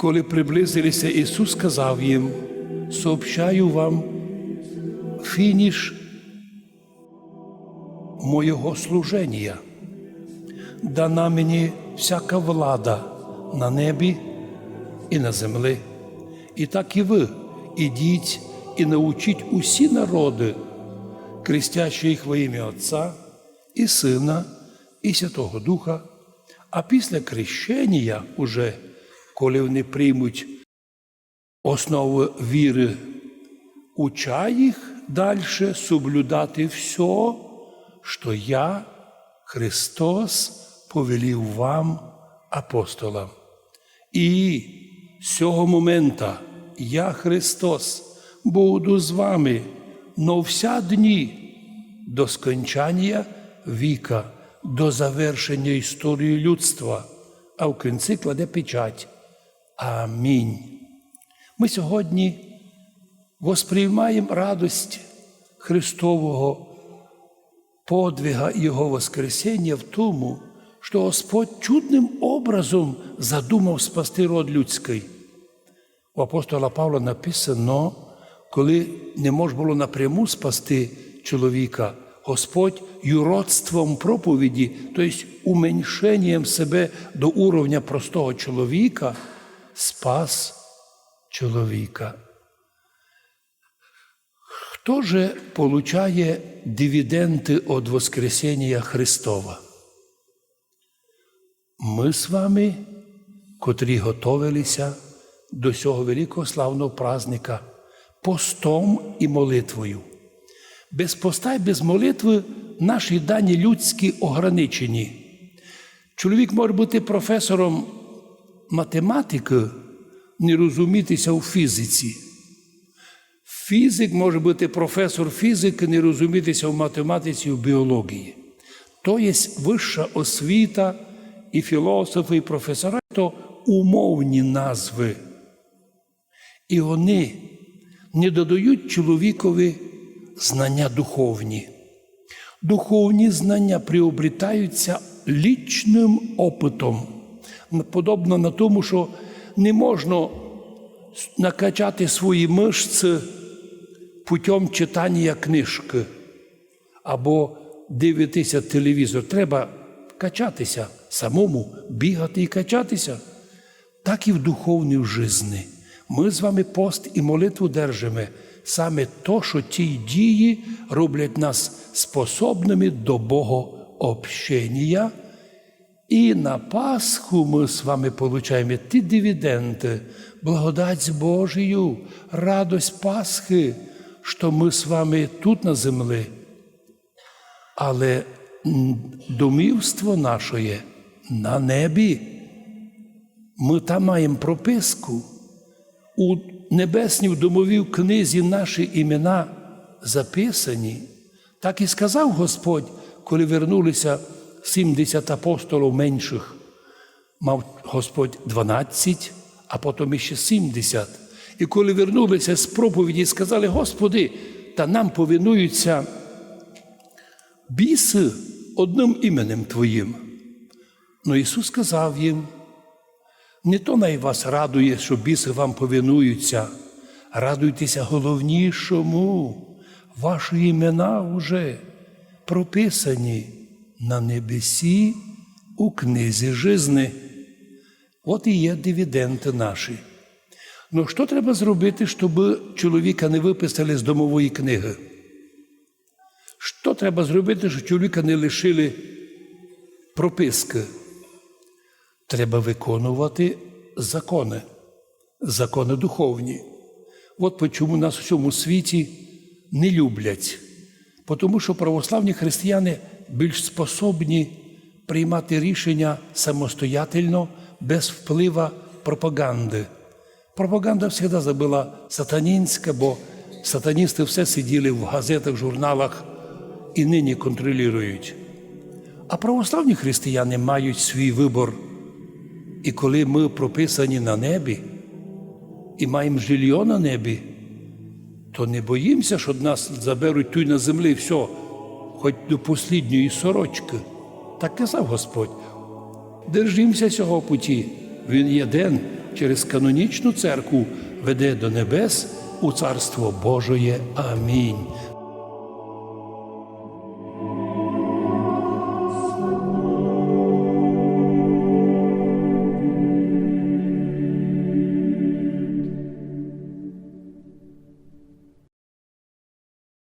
Коли приблизилися, Ісус сказав їм, сообщаю вам фініш моєго служення. Дана мені всяка влада на небі і на землі. І так і ви ідіть і научіть усі народи, крестячи їх во ім'я Отця і Сина, і Святого Духа, а після крещення уже, коли вони приймуть основу віри, уча їх далі соблюдати все, що я, Христос, повелів вам, апостолам. І з цього момента я, Христос, буду з вами но вся дні до скончання віка, до завершення історії людства, а в кінці кладе печать. Амінь. Ми сьогодні восприймаємо радость Христового подвига Його Воскресіння в тому, що Господь чудним образом задумав спасти род людський. У апостола Павла написано, коли не можна було напряму спасти чоловіка, Господь юродством проповіді, тобто уменьшенням себе до уровня простого чоловіка, спас чоловіка. Хто же получає дивіденти від Воскресіння Христова? Ми з вами, котрі готовилися до цього великого славного праздника постом і молитвою. Без поста і без молитви наші дані людські ограничені. Чоловік може бути професором математики, не розумітися у фізиці. Фізик може бути професор фізики, не розумітися в математиці в біології. То є вища освіта, і філософи, і професори то умовні назви. І вони не додають чоловікові знання духовні. Духовні знання приобретаються лічним опитом, подобно на тому, що не можна накачати свої мишці путем читання книжки або дивитися телевізор. Треба качатися самому, бігати і качатися. Так і в духовній житті. Ми з вами пост і молитву держимо саме то, що ті дії роблять нас способними до Богообщення. І на Пасху ми з вами получаємо ті дивіденти, благодать Божию, радость Пасхи, що ми з вами тут на землі. Але домівство наше на небі. Ми там маємо прописку. У небесній домовій книзі наші імена записані. Так і сказав Господь, коли вернулися 70 апостолів менших. Мав Господь 12, а потім іще 70. І коли вернулися з проповіді, сказали: Господи, та нам повинуються біси одним іменем Твоїм. Ну Ісус сказав їм, не то най вас радує, що біси вам повинуються, радуйтеся головнішому, ваші імена вже прописані на небесі у книзі жизни. От і є дивіденти наші. Ну що треба зробити, щоб чоловіка не виписали з домової книги? Що треба зробити, щоб чоловіка не лишили прописки? Треба виконувати закони, закони духовні. От чому нас у цьому світі не люблять. Тому що православні християни більш способні приймати рішення самостоятельно, без впливу пропаганди. Пропаганда завжди була сатанінська, бо сатаністи все сиділи в газетах, журналах і нині контролюють. А православні християни мають свій вибор. І коли ми прописані на небі і маємо жилье на небі, то не боїмося, що нас заберуть тут на землі все, хоч до послідньої сорочки. Так казав Господь. Держимося цього путі. Він є день, через канонічну церкву веде до небес у Царство Божоє. Амінь.